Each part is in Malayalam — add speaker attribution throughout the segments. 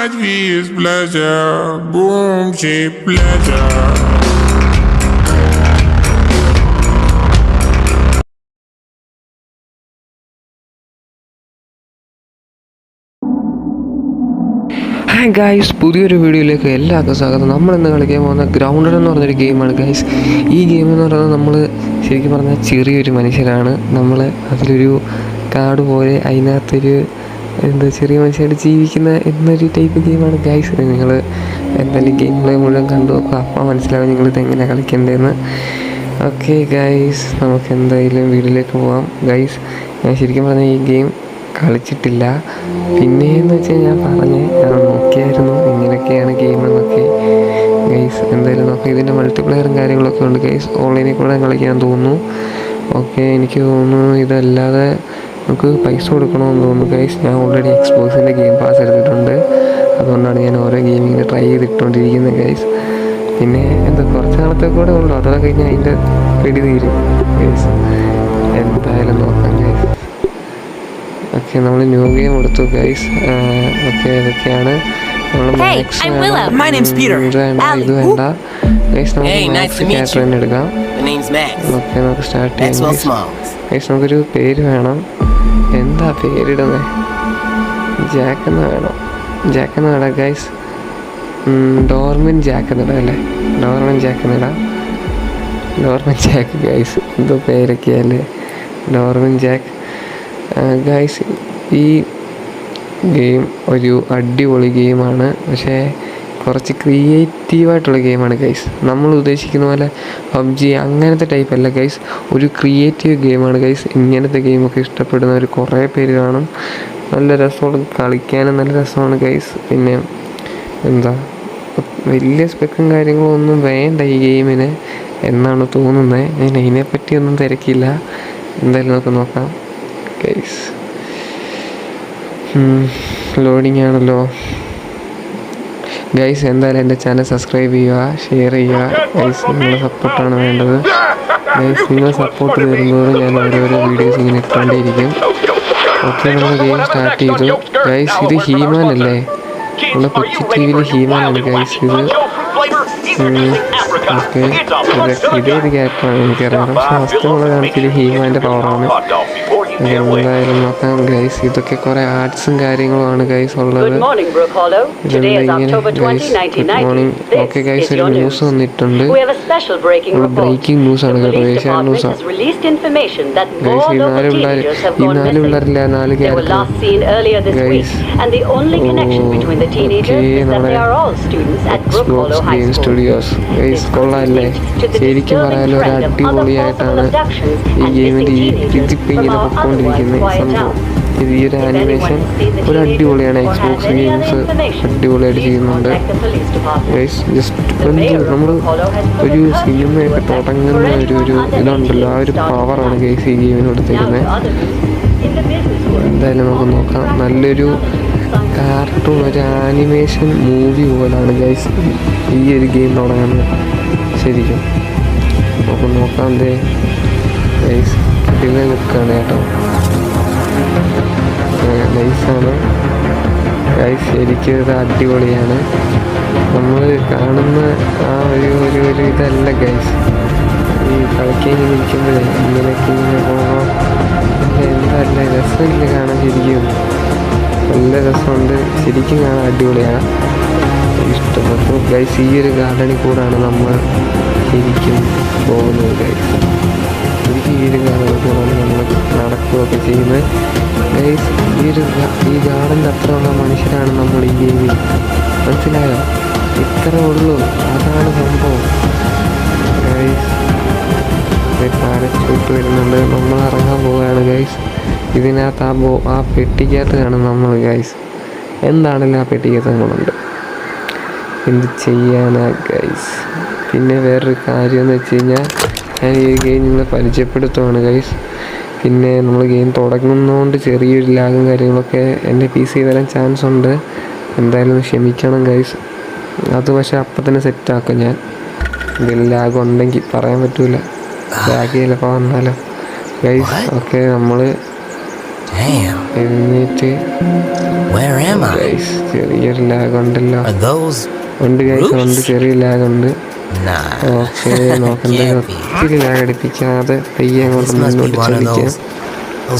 Speaker 1: might be his pleasure. Boom, she pleasure.
Speaker 2: Hi guys പുതിയൊരു വീഡിയോയിലേക്ക് എല്ലാവർക്കും സ്വാഗതം നമ്മൾ ഇന്ന് കളിക്കാൻ പോകുന്ന ഗ്രൗണ്ടഡ് എന്ന് പറഞ്ഞൊരു ഗെയിമാണ് ഗൈസ് ഈ ഗെയിം എന്ന് പറയുന്നത് നമ്മൾ ശരിക്കും പറഞ്ഞാൽ ചെറിയൊരു മനുഷ്യരാണ് നമ്മൾ അതിലൊരു കാട് പോലെ അതിനകത്തൊരു എന്താ ചെറിയ മനുഷ്യരായിട്ട് ജീവിക്കുന്ന എന്നൊരു ടൈപ്പ് ഗെയിമാണ് ഗൈസ് നിങ്ങൾ എന്തായാലും ഗെയിം പ്ലേ മുഴുവൻ കണ്ടു നോക്കുക. അപ്പോൾ മനസ്സിലാവും നിങ്ങൾ ഇത് എങ്ങനെയാണ് കളിക്കേണ്ടതെന്ന്. ഓക്കെ ഗൈസ് നമുക്ക് എന്തായാലും വീട്ടിലേക്ക് പോവാം. ഗൈസ് ഞാൻ ശരിക്കും പറഞ്ഞാൽ ഈ ഗെയിം കളിച്ചിട്ടില്ല. പിന്നെയെന്ന് വെച്ചാൽ ഞാൻ പറഞ്ഞ് ഞാൻ നോക്കിയായിരുന്നു ഇങ്ങനെയൊക്കെയാണ് ഗെയിം എന്നൊക്കെ. ഗൈസ് എന്തായാലും നോക്കാം ഇതിന്റെ മൾട്ടിപ്ലെയറും കാര്യങ്ങളൊക്കെ ഉണ്ട്. ഗൈസ് ഓൺലൈനിൽ കൂടെ കളിക്കാൻ തോന്നുന്നു. ഓക്കെ എനിക്ക് തോന്നുന്നു ഇതല്ലാതെ നമുക്ക് പൈസ കൊടുക്കണമെന്ന് തോന്നുന്നു ഗൈസ് ഞാൻ ഓൾറെഡി എക്സ്പോസിന്റെ ഗെയിം പാസ് എടുത്തിട്ടുണ്ട്. അതുകൊണ്ടാണ് ഞാൻ ഓരോ ഗെയിമിങ്ങനെ ട്രൈ ചെയ്തിട്ടുകൊണ്ടിരിക്കുന്നത് ഗൈസ് പിന്നെ എന്താ കുറച്ച് നാളത്തെ കൂടെ ഉള്ളൂ. അതൊക്കെ കഴിഞ്ഞാൽ അതിന്റെ പിടി തീരും ഗൈസ് എന്തായാലും നോക്കാം ഗൈസ് ഓക്കെ നമ്മൾ ന്യൂ ഗെയിം എടുത്തു ഗൈസ് ഓക്കെ ഇതൊക്കെയാണ്. നമ്മൾ
Speaker 3: Hey, I'm Willow.
Speaker 4: My name's Peter.
Speaker 2: നമുക്ക്
Speaker 4: Hey, nice to meet you.
Speaker 2: തന്നെ എടുക്കാം.
Speaker 4: The name's Max.
Speaker 2: ഓക്കെ നമുക്ക് സ്റ്റാർട്ട് ചെയ്യാം
Speaker 4: Maxwell Smalls.
Speaker 2: ഗൈസ് നമുക്കൊരു പേര് വേണം. എന്താ പേരിടുന്നത് ജാക്ക് എന്ന് വേണം. ജാക്ക് എന്ന് വേണം ഗൈസ് ഡോർമിൻ ജാക്ക് എന്നിടാം അല്ലേ? ഡോർമിൻ ജാക്ക് എന്നിടാം ഡോർമിൻ ജാക്ക് ഗൈസ് എന്തോ പേരൊക്കെയല്ലേ ഡോർമിൻ ജാക്ക്. ഗൈസ് ഈ ഗെയിം ഒരു അടിപൊളി ഗെയിമാണ്. പക്ഷേ കുറച്ച് ക്രിയേറ്റീവായിട്ടുള്ള ഗെയിമാണ് ഗൈസ് നമ്മൾ ഉദ്ദേശിക്കുന്ന പോലെ പബ്ജി അങ്ങനത്തെ ടൈപ്പ് അല്ല ഗൈസ് ഒരു ക്രിയേറ്റീവ് ഗെയിമാണ് ഗൈസ് ഇങ്ങനത്തെ ഗെയിമൊക്കെ ഇഷ്ടപ്പെടുന്നവർ കുറേ പേര് കാണും. നല്ല രസമാണ് കളിക്കാനും നല്ല രസമാണ് ഗൈസ് പിന്നെ എന്താ വലിയ സ്പെക്കും കാര്യങ്ങളും ഒന്നും വേണ്ട ഈ ഗെയിമിന് എന്നാണ് തോന്നുന്നത് ഞാൻ അതിനെപ്പറ്റി ഒന്നും തിരക്കില്ല എന്തായാലും നമുക്ക് നോക്കാം ഗൈസ് ലോഡിങ് ആണല്ലോ. ഗൈസ് എന്തായാലും എന്റെ ചാനൽ സബ്സ്ക്രൈബ് ചെയ്യുക ഷെയർ ചെയ്യുക. ഗൈസ് നിങ്ങളുടെ സപ്പോർട്ടാണ് വേണ്ടത്. ഗൈസ് നിങ്ങൾ സപ്പോർട്ട് തരുന്നതോടെ ഞാൻ ഓരോരോ വീഡിയോസ് ഇങ്ങനെ ഇട്ടുകൊണ്ടേയിരിക്കും. ഓക്കെ നമ്മൾ ഗെയിം സ്റ്റാർട്ട് ചെയ്തു. ഗൈസ് ഇത് ഹീമാൻ അല്ലേ? നമ്മുടെ കൊച്ചി ടി വിയിൽ ഹീമാനാണ് ഗൈസ് ഇത്. ഓക്കെ ഇതേത് ക്യാരക്ടറാണ് എനിക്കറിയാം. പക്ഷെ ഫസ്റ്റ് നമ്മൾ കാണിച്ചത് ഹീമാന്റെ പവറാണ് എന്തായാലും അപ്പം ഗൈസ് ഇതൊക്കെ കുറെ ആർട്സും കാര്യങ്ങളുമാണ് ഗൈസ് ഉള്ളത്. ഓക്കെ ഗൈസ് ഒരു ന്യൂസ് വന്നിട്ടുണ്ട്. ബ്രേക്കിംഗ് ന്യൂസ് ആണ് കേട്ടോ.
Speaker 5: Asia
Speaker 2: news.
Speaker 5: ഗൈസ്
Speaker 2: ഈ നാലും ഈ നാലും ഉണ്ടായില്ല നാല് കാര്യങ്ങൾ ഗൈസ്
Speaker 5: സ്റ്റുഡിയോസ് ഗൈസ് കൊള്ളാല്ലേ?
Speaker 2: ശരിക്കും പറയാലും ഒരു അടിപൊളിയായിട്ടാണ് ഈ ഗെയിമിന്റെ ഈ
Speaker 5: ചെയ്തുകൊണ്ടിരിക്കുന്ന
Speaker 2: സംഭവം. ഇത് ഈ ഒരു ആനിമേഷൻ ഒരു അടിപൊളിയാണ് എക്സ്ബോക്സ് ഗെയിംസ് അടിപൊളിയായിട്ട് ചെയ്യുന്നുണ്ട്. ജസ്റ്റ് നമ്മൾ ഒരു സിനിമയൊക്കെ തുടങ്ങുന്ന ഒരു ഒരു ഇതുണ്ടല്ലോ. ആ ഒരു പവറാണ് ഗെയ്സ് ഈ ഗെയിമിന്
Speaker 5: കൊടുത്തിരിക്കുന്നത്
Speaker 2: എന്തായാലും നമുക്ക് നോക്കാം. നല്ലൊരു കാർട്ടൂൺ ഒരു ആനിമേഷൻ മൂവി പോലാണ് ഗെയ്സ് ഈ ഒരു ഗെയിം തുടങ്ങുന്നത്. ശരിക്കും. നമുക്ക് നോക്കാം എന്തേ. ഗൈസ് ഇതിൽ നിൽക്കുകയാണ് കേട്ടോ. നൈസാണ് ശരിക്കും ഇത് അടിപൊളിയാണ്. നമ്മൾ കാണുന്ന ആ ഒരു ഒരു ഒരു ഇതല്ല ഗൈസ് ഈ കളിക്കാൻ ഇരിക്കുമ്പോഴേ ഇങ്ങനെയൊക്കെ ഇങ്ങനെ പോകാം എന്തല്ല രസമില്ല കാണാൻ ശരിക്കും. നല്ല രസമുണ്ട്. ശരിക്കും കാണാൻ അടിപൊളിയാണ് ഇഷ്ടപ്പെട്ടു. ഗൈസ് ഈ ഒരു ഗാർഡനിൽ കൂടാണ് നമ്മൾ ശരിക്കും പോകുന്നത് ഗൈസ് ശരിക്കും ഈ ഒരു ഗാർഡനിൽ കൂടാണ് നമ്മൾ നടക്കുകയൊക്കെ ചെയ്യുന്നത് ഗൈസ് ഈ ഒരു ഈ ഗാർഡന്റെ അത്രയുള്ള മനുഷ്യരാണ് നമ്മൾ ഈ ഗെയിമിൽ മനസ്സിലായോ ഇത്ര ഉള്ളൂ അതാണ് സംഭവം ഗൈസ് പാരച്യൂട്ട് വരുന്നുണ്ട് നമ്മൾ ഇറങ്ങാൻ പോവുകയാണ് ഗൈസ് ഇതിനകത്ത് ആ ബോ ആ പെട്ടിക്കകത്ത് കാണും നമ്മൾ ഗൈസ് എന്താണല്ലോ ആ പെട്ടിക്കകത്ത് നമ്മളുണ്ട് എന്ത് ചെയ്യാനാ ഗൈസ് പിന്നെ വേറൊരു കാര്യം എന്ന് വെച്ച് കഴിഞ്ഞാൽ ഞാൻ ഈ ഗെയിം നിങ്ങളെ പരിചയപ്പെടുത്തുവാണ് ഗൈസ് പിന്നെ നമ്മൾ ഗെയിം തുടങ്ങുന്നതുകൊണ്ട് ചെറിയൊരു ലാഗും കാര്യങ്ങളൊക്കെ എന്റെ പി സി വരാൻ ചാൻസ് ഉണ്ട്. എന്തായാലും ക്ഷമിക്കണം ഗൈസ് അത് പക്ഷേ അപ്പം തന്നെ സെറ്റാക്കും ഞാൻ. എന്തെങ്കിലും ലാഗ് ഉണ്ടെങ്കിൽ പറയാൻ പറ്റൂല. ലാഗ് ചിലപ്പോൾ വന്നാലോ. ഗൈസ് ഓക്കെ നമ്മൾ
Speaker 3: എഴുന്നേറ്റ്?
Speaker 2: ഗൈസ് ചെറിയൊരു ലാഗ് ഉണ്ടല്ലോ. ഉണ്ട് ഗൈസ് ഉണ്ട്. ചെറിയ ലാഗ് ഉണ്ട്. ഓക്കെ നോക്കണ്ട. ഒത്തിരി പയ്യെ അങ്ങോട്ട് മുന്നോട്ട് ചലിക്കാം.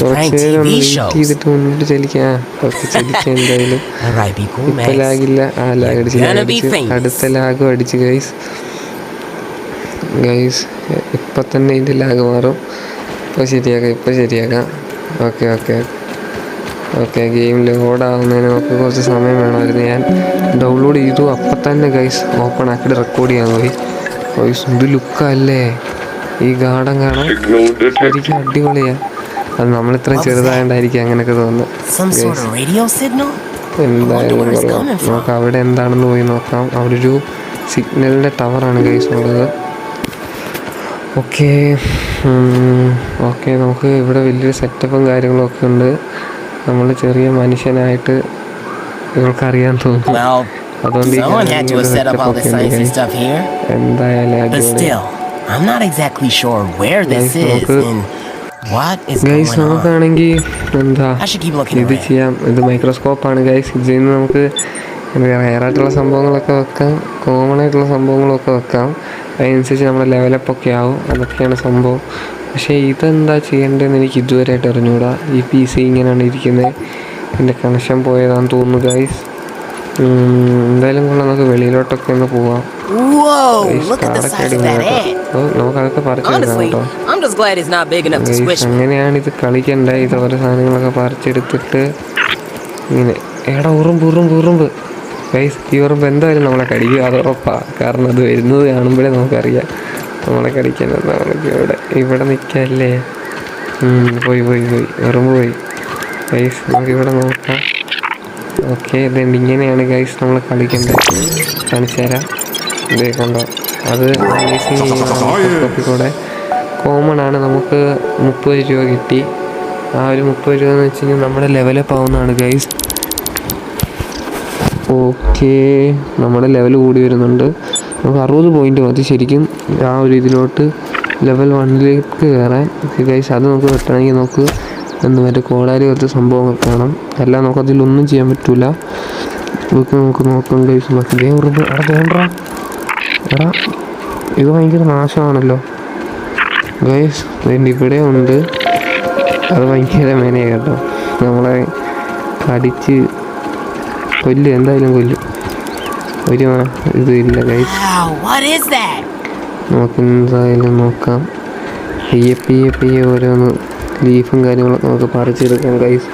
Speaker 2: കുറച്ച് നേരം വെയിറ്റ്. ചെയ്തിട്ട് മുന്നോട്ട് ചലിക്കാം. ഓക്കെ ചലിക്കാം എന്തായാലും. ഇപ്പൊ. ലാഗില്ല. ആ ലാഗ് അടിച്ച്. അടുത്ത ലാഗും അടിച്ച് ഗൈസ് ഗൈസ് ഇപ്പൊ തന്നെ ഇതിന്റെ ലാഗ് മാറും. ഇപ്പൊ ശരിയാക്കാം ഇപ്പൊ ശരിയാക്കാം. Okay okay okay game load ആവുന്നതിന് നമുക്ക് കുറച്ച് സമയം വേണമായിരുന്നു ഞാൻ ഡൗൺലോഡ് ചെയ്തു. അപ്പം തന്നെ ഗൈസ് ഓപ്പൺ ആക്കിയിട്ട് റെക്കോർഡ് ചെയ്യാൻ പോയി. ഗൈസ് ഇത് ലുക്കല്ലേ ഈ ഗാർഡൻ കാണാൻ ശരിക്കും അടിപൊളിയാ. അത് നമ്മൾ ഇത്രയും ചെറുതായോണ്ടായിരിക്കും അങ്ങനെയൊക്കെ തോന്നുന്നത്.
Speaker 3: Of
Speaker 2: എന്തായാലും
Speaker 3: പറയാം
Speaker 2: കൊള്ളാം. നമുക്ക് അവിടെ എന്താണെന്ന് പോയി നോക്കാം. അവിടെ ഒരു സിഗ്നലിന്റെ ടവറാണ് ഗൈസ് ഉള്ളത്. ഓക്കെ ഓക്കെ നമുക്ക് ഇവിടെ വലിയൊരു സെറ്റപ്പും കാര്യങ്ങളും ഒക്കെ ഉണ്ട്. നമ്മൾ ചെറിയ മനുഷ്യനായിട്ട് ഇവൾക്കറിയാൻ
Speaker 3: തോന്നും
Speaker 2: അതുകൊണ്ട്. എന്തായാലും ഗൈസ് നമുക്കാണെങ്കിൽ എന്താ? ഇത് ചെയ്യാം. ഇത് മൈക്രോസ്കോപ്പാണ് ഗൈസ് ഇതിൽ നിന്ന് നമുക്ക് ആയിട്ടുള്ള സംഭവങ്ങളൊക്കെ വെക്കാം. കോമൺ ആയിട്ടുള്ള സംഭവങ്ങളൊക്കെ വെക്കാം. അതിനനുസരിച്ച് നമ്മുടെ ലെവലപ്പ് ഒക്കെ ആവും. അതൊക്കെയാണ് സംഭവം. പക്ഷേ ഇതെന്താ ചെയ്യേണ്ടതെന്ന് എനിക്ക് ഇതുവരെയായിട്ട് അറിഞ്ഞുകൂടാ ഈ പി സി ഇങ്ങനെയാണ് ഇരിക്കുന്നത് എന്റെ കണക്ഷൻ പോയതാണെന്ന് തോന്നുന്നു ഗൈസ് എന്തായാലും കൊള്ളാം. നമുക്ക് വെളിയിലോട്ടൊക്കെ ഒന്ന് പോവാം. നമുക്കതൊക്കെ പറിച്ചെടുക്കാം. അങ്ങനെയാണ് ഇത് കളിക്കണ്ട. ഇത് ഓരോ സാധനങ്ങളൊക്കെ പറിച്ചെടുത്തിട്ട് ഇങ്ങനെ. എടാ ഉറുമ്പ് ഉറുമ്പ് ഉറുമ്പ്. ഗൈസ് ഉറുമ്പ് എന്തായാലും നമ്മളെ കടിക്കും. അത് ഉറപ്പാ. കാരണം അത് വരുന്നത് കാണുമ്പോഴേ നമുക്കറിയാം. നമ്മളെ കടിക്കാൻ നമുക്ക് ഇവിടെ ഇവിടെ നിൽക്കല്ലേ? പോയി പോയി പോയി. ഉറുമ്പ് പോയി. ഗൈസ് നമുക്ക് ഇവിടെ നോക്കാം. ഓക്കെ ഇതുണ്ട് ഇങ്ങനെയാണ് ഗൈസ് നമ്മൾ കളിക്കേണ്ടത്. കാണിച്ചു തരാം. ഇത് കണ്ടോ? അത് കൂടെ. കോമൺ ആണ്. നമുക്ക് മുപ്പത് രൂപ കിട്ടി. ആ ഒരു മുപ്പത് രൂപ എന്ന് വെച്ച് കഴിഞ്ഞാൽ നമ്മുടെ ലെവലപ്പ് ആവുന്നതാണ് ഗൈസ് ഓക്കെ നമ്മുടെ ലെവൽ കൂടി വരുന്നുണ്ട്. നമുക്ക് അറുപത് പോയിന്റ് മതി ശരിക്കും ആ ഒരു ഇതിലോട്ട് ലെവൽ വണ്ണിലേക്ക് കയറാൻ. ഗൈസ് അത് നമുക്ക് കിട്ടണമെങ്കിൽ നമുക്ക് എന്ത് മറ്റേ കോടാലി കുറച്ച് സംഭവങ്ങൾ കാണാം എല്ലാം നമുക്ക് അതിലൊന്നും ചെയ്യാൻ പറ്റൂല. ഇതൊക്കെ നമുക്ക് നോക്കാം ഗൈസ് ബാക്കി ഉറുമ്പ് എടാ ഇത് ഭയങ്കര നാശമാണല്ലോ. ഗൈസ് ഇവിടെ ഉണ്ട്. അത് ഭയങ്കര മേനയാണ് കേട്ടോ. നമ്മളെ കടിച്ച് കൊല്ലും എന്തായാലും കൊല്ല്. ഒരു ഇത് ഇല്ല എന്തായാലും നോക്കാം. പയ്യെ പയ്യെ പയ്യെ ഓരോന്ന് ലീഫും കാര്യങ്ങളൊക്കെ നമുക്ക് പറിച്ചെടുക്കാം ഗൈസ്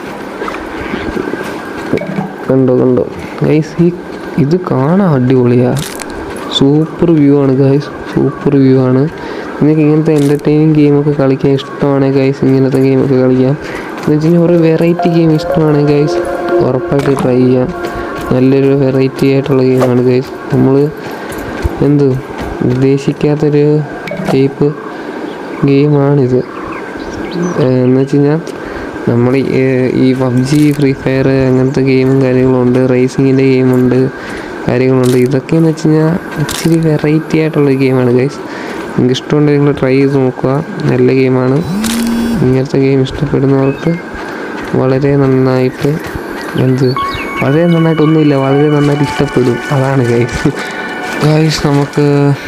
Speaker 2: കണ്ടോ കണ്ടോ. ഗൈസ് ഈ ഇത് കാണാൻ അടിപൊളിയാ. സൂപ്പർ വ്യൂ ആണ് ഗൈസ് സൂപ്പർ വ്യൂ ആണ്. നിങ്ങൾക്ക് ഇങ്ങനത്തെ എന്റർടൈനിങ് ഗെയിമൊക്കെ കളിക്കാൻ ഇഷ്ടമാണ് ഗൈസ് ഇങ്ങനത്തെ ഗെയിമൊക്കെ കളിക്കാം. എന്ന് വെച്ച് കഴിഞ്ഞാൽ ഒരു വെറൈറ്റി ഗെയിം ഇഷ്ടമാണ് ഗൈസ് ഉറപ്പായിട്ട് ട്രൈ ചെയ്യാം. നല്ലൊരു വെറൈറ്റി ആയിട്ടുള്ള ഗെയിമാണ് ഗൈസ് നമ്മൾ എന്ത് ഉദ്ദേശിക്കാത്തൊരു ടൈപ്പ് ഗെയിമാണിത് എന്ന് വെച്ച് കഴിഞ്ഞാൽ നമ്മൾ ഈ പബ്ജി ഫ്രീ ഫയർ അങ്ങനത്തെ ഗെയിമും കാര്യങ്ങളും ഉണ്ട് റേസിങ്ങിന്റെ ഗെയിമുണ്ട് കാര്യങ്ങളുണ്ട്. ഇതൊക്കെയെന്ന് വെച്ച് കഴിഞ്ഞാൽ ഇച്ചിരി വെറൈറ്റി ആയിട്ടുള്ള ഗെയിമാണ് ഗൈസ് നിങ്ങൾക്ക് ഇഷ്ടമുണ്ടെങ്കിൽ നിങ്ങൾ ട്രൈ ചെയ്ത് നോക്കുക. നല്ല ഗെയിമാണ് ഇങ്ങനത്തെ ഗെയിം ഇഷ്ടപ്പെടുന്നവർക്ക് വളരെ നന്നായിട്ട് എന്ത് വളരെ നന്നായിട്ടൊന്നുമില്ല വളരെ നന്നായിട്ട് ഇഷ്ടപ്പെടും. അതാണ് ഗൈസ് ഗൈസ് നമുക്ക്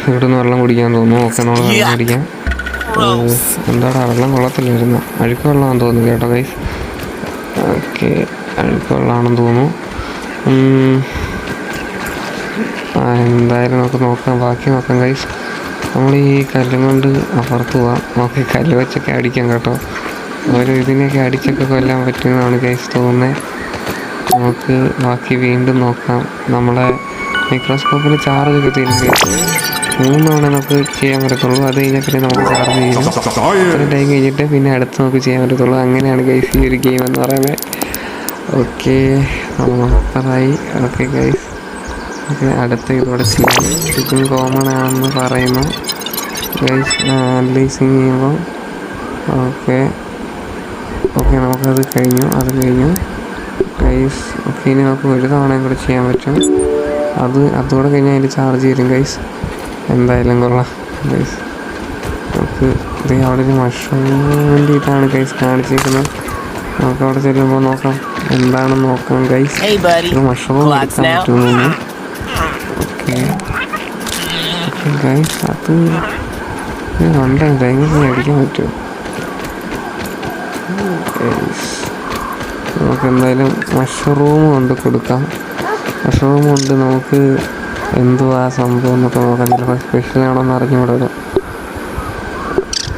Speaker 2: ഇവിടെ നിന്ന് വെള്ളം കുടിക്കാൻ തോന്നുന്നു. ഓക്കെ നമ്മൾ വെള്ളം കുടിക്കാം. എന്താടാ വെള്ളം കൊള്ളത്തില്ല വരുന്ന അഴുക്ക് വെള്ളമാണെന്ന് തോന്നുന്നു കേട്ടോ ഗൈസ് ഓക്കെ അഴുക്ക് വെള്ളമാണെന്ന് തോന്നുന്നു. എന്തായാലും നമുക്ക് നോക്കാം. ബാക്കി നോക്കാം ഗൈസ് നമ്മൾ ഈ കല്ലും കൊണ്ട് അപ്പുറത്ത് പോവാം. ഓക്കെ കല്ല് വെച്ചൊക്കെ അടിക്കാം കേട്ടോ. ഓരോ ഇതിനെയൊക്കെ അടിച്ചൊക്കെ കൊല്ലാൻ പറ്റുന്നതാണ് ഗൈസ് തോന്നുന്നത് നമുക്ക് ബാക്കി വീണ്ടും നോക്കാം. നമ്മളെ മൈക്രോസ്കോപ്പിൽ ചാർജ് ഒക്കെ തീരുമ്പോൾ മൂന്നാണ് നമുക്ക് ചെയ്യാൻ പറ്റത്തുള്ളൂ. അത് കഴിഞ്ഞാൽ പിന്നെ നമുക്ക് ചാർജ് ചെയ്യും. ഒരു ടൈം കഴിഞ്ഞിട്ട് പിന്നെ അടുത്ത് നമുക്ക് ചെയ്യാൻ പറ്റത്തുള്ളൂ. അങ്ങനെയാണ് ഗൈസ് ഈ ഒരു ഗെയിം എന്ന് പറയുന്നത്. ഓക്കെ അപ്പറായി ഓക്കെ ഗൈസ് ഓക്കെ അടുത്ത ഇതോടെ ചെയ്യാം. ഇതും കോമൺ ആണെന്ന് പറയുന്നു. ഗൈസ് അനലൈസിങ് ചെയ്യുമ്പോൾ ഓക്കെ ഓക്കെ നമുക്കത് കഴിഞ്ഞു. അത് കഴിഞ്ഞു. ഗൈസ് ഓക്കെ ഇനി നമുക്ക് ഒരു തവണയും കൂടെ ചെയ്യാൻ പറ്റും. അത് അതോടെ കഴിഞ്ഞാൽ അതിന്റെ ചാർജ് തരും ഗൈസ് എന്തായാലും കൊള്ളാം ഗൈസ് നമുക്ക് ഇത് അവിടെ ഒരു മഷ്റൂമിന്റെ ഇതാണ് ഗൈസ് കാണിച്ചിരിക്കുന്നത്. നമുക്ക് അവിടെ ചെല്ലുമ്പോൾ നോക്കാം എന്താണ് നോക്കാം ഗൈസ്. ഒരു മഷ്റൂം എടുക്കാൻ. പറ്റുമെന്ന് ഓക്കെ ഗൈസ് അത് ഇത് ഗൈസ് അടിക്കാൻ പറ്റുമോ? Guys, നമുക്ക് എന്തായാലും മഷ്റൂം കൊണ്ട് കൊടുക്കാം. മഷ്റൂം കൊണ്ട് നമുക്ക് എന്തുവാ സംഭവം എന്നൊക്കെ നോക്കാം. ചിലപ്പോൾ സ്പെഷ്യൽ ആണോന്ന് അറിഞ്ഞുകൂടാ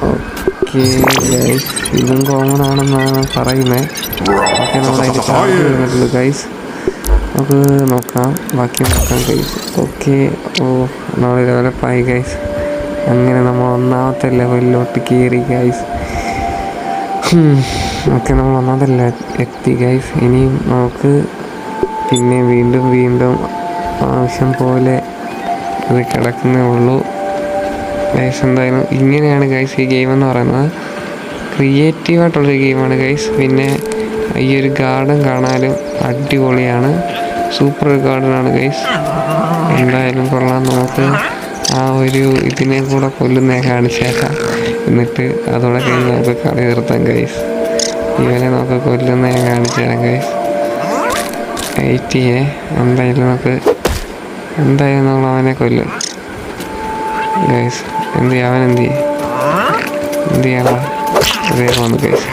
Speaker 2: ഓക്കെ ഗൈസ് ഇതും കോമൺ ആണെന്നാണ് പറയുന്നത് ഓക്കെ നമ്മുടെ അതിന്റെ ഗൈസ് നമുക്ക് നോക്കാം. ബാക്കി നോക്കാം ഗൈസ് ഓക്കെ ഓ നമ്മൾ ഡെവലപ്പായി ഗൈസ് അങ്ങനെ നമ്മൾ ഒന്നാമത്തെ ലെവലിലോട്ട് കയറി ഗൈസ് ഓക്കെ നമ്മൾ ഒന്നാമതല്ല എത്തി ഗൈസ് ഇനിയും നമുക്ക് പിന്നെ വീണ്ടും വീണ്ടും ആവശ്യം പോലെ ഇത് കിടക്കുന്നേ ഉള്ളൂ. ഗൈസ് എന്തായാലും ഇങ്ങനെയാണ് ഗൈസ് ഈ ഗെയിം എന്ന് പറയുന്നത്. ക്രിയേറ്റീവായിട്ടുള്ളൊരു ഗെയിമാണ് ഗൈസ് പിന്നെ ഈ ഒരു ഗാർഡൻ കാണാനും അടിപൊളിയാണ്. സൂപ്പർ ഗാർഡനാണ് ഗൈസ് എന്തായാലും കൊള്ളാം നമുക്ക്. ആ ഒരു ഇതിനെ കൂടെ കൊല്ലുന്നേ കാണിച്ചേക്കാം. എന്നിട്ട് അതോടെ കഴിഞ്ഞ് നമുക്ക് കളി നിർത്താം ഗൈസ് ഇവനെ നമുക്ക് കൊല്ലുന്ന ഞാൻ കാണിച്ചു തരാം ഗൈസ് വെയിറ്റ് ചെയ്യേ എന്തായാലും നമുക്ക് എന്തായാലും നമ്മൾ അവനെ കൊല്ലും. ഗൈസ് എന്ത് ചെയ്യാം? അവൻ എന്ത് ചെയ്യും? എന്ത് ചെയ്യാടാ അതേ പോന്നു ഗൈസ്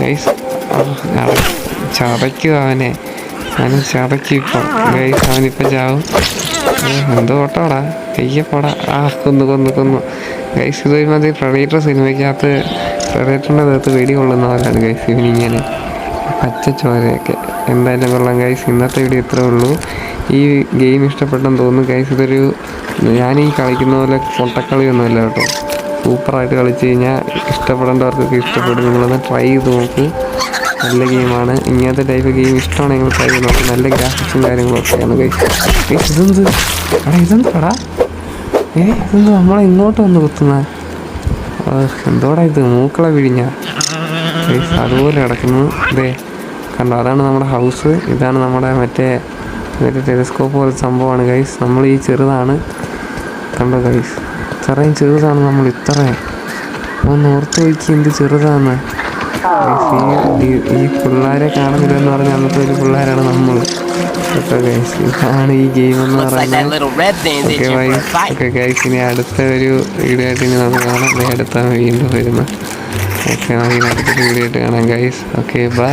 Speaker 2: ഗൈസ് ചതയ്ക്കും അവനെ. അവന് ചതയ്ക്കും ഇപ്പം. ഗൈസ് അവനിപ്പം ചാവും. എന്തോ ഓട്ടോടാ കയ്യപ്പോടാ ആ കൊന്നു കൊന്നു കൊന്നു. ഗൈസ് ഇത് മതി പ്രൊഡേറ്റർ സിനിമയ്ക്കകത്ത് പ്രൊഡേറ്ററിന്റെ അകത്ത് വെടി കൊള്ളുന്ന പോലെയാണ് ഗൈസ് ഇവനിങ്ങനെ. പച്ച ചോരയൊക്കെ എന്തായാലും കൊള്ളാം ഗൈസ് ഇന്നത്തെ വീഡിയോ ഇത്രേ ഉള്ളൂ. ഈ ഗെയിം ഇഷ്ടപ്പെട്ടെന്ന് തോന്നുന്നു ഗൈസ് ഇതൊരു ഞാൻ ഈ കളിക്കുന്ന പോലെ പൊട്ടക്കളിയൊന്നുമല്ല കേട്ടോ. സൂപ്പറായിട്ട് കളിച്ച് കഴിഞ്ഞാൽ ഇഷ്ടപ്പെടേണ്ടവർക്കൊക്കെ ഇഷ്ടപ്പെടും. നിങ്ങളൊന്ന് ട്രൈ ചെയ്ത് നോക്ക്. നല്ല ഗെയിമാണ്. ഇങ്ങനത്തെ ടൈപ്പ് ഗെയിം ഇഷ്ടമാണെങ്കിൽ ട്രൈ ചെയ്ത് നോക്ക്. നല്ല ഗ്രാഫിക്സും കാര്യങ്ങളൊക്കെയാണ് ഗൈസ് ഇതെന്ത്? എടാ ഇതെന്താടാ ഏ ഇതെന്ത്? നമ്മളെ ഇങ്ങോട്ട് വന്ന് കുത്തുന്ന. എന്തോടാ ഇത്? മൂക്കളെ വിഴിഞ്ഞ. അതുപോലെ കിടക്കുന്നു. ഇതേ കണ്ടോ? അതാണ് നമ്മുടെ ഹൗസ് ഇതാണ് നമ്മുടെ മറ്റേ മറ്റേ ടെലിസ്കോപ്പ് പോലെ സംഭവമാണ് ഗൈസ് നമ്മൾ ഈ ചെറുതാണ്. കണ്ടോ ഗൈസ് ഇത്രയും ചെറുതാണ് നമ്മൾ ഇത്രയും. ഒന്ന് ഓർത്ത് വയ്ക്കുക എന്ത് ചെറുതാണ് ഈ ഈ- കാണുന്നില്ല എന്ന് കാണുന്നില്ലെന്ന് പറഞ്ഞാൽ അന്നത്തെ ഒരു പിള്ളേരാണ് നമ്മൾ കേട്ടോ ഗൈസ് ഇതാണ് ഈ ഗെയിം എന്ന് പറയുന്നത് ഓക്കെ. ഓക്കെ ഗൈസ് ഇനി അടുത്ത ഒരു വീഡിയോ ആയിട്ട് ഇനി നമുക്ക് കാണാം. ദേ അടുത്ത വീണ്ടും വരുന്നത് ഓക്കെ നമുക്ക് അടുത്ത വീഡിയോ ആയിട്ട് കാണാം ഗൈസ് ഓക്കെ ബൈ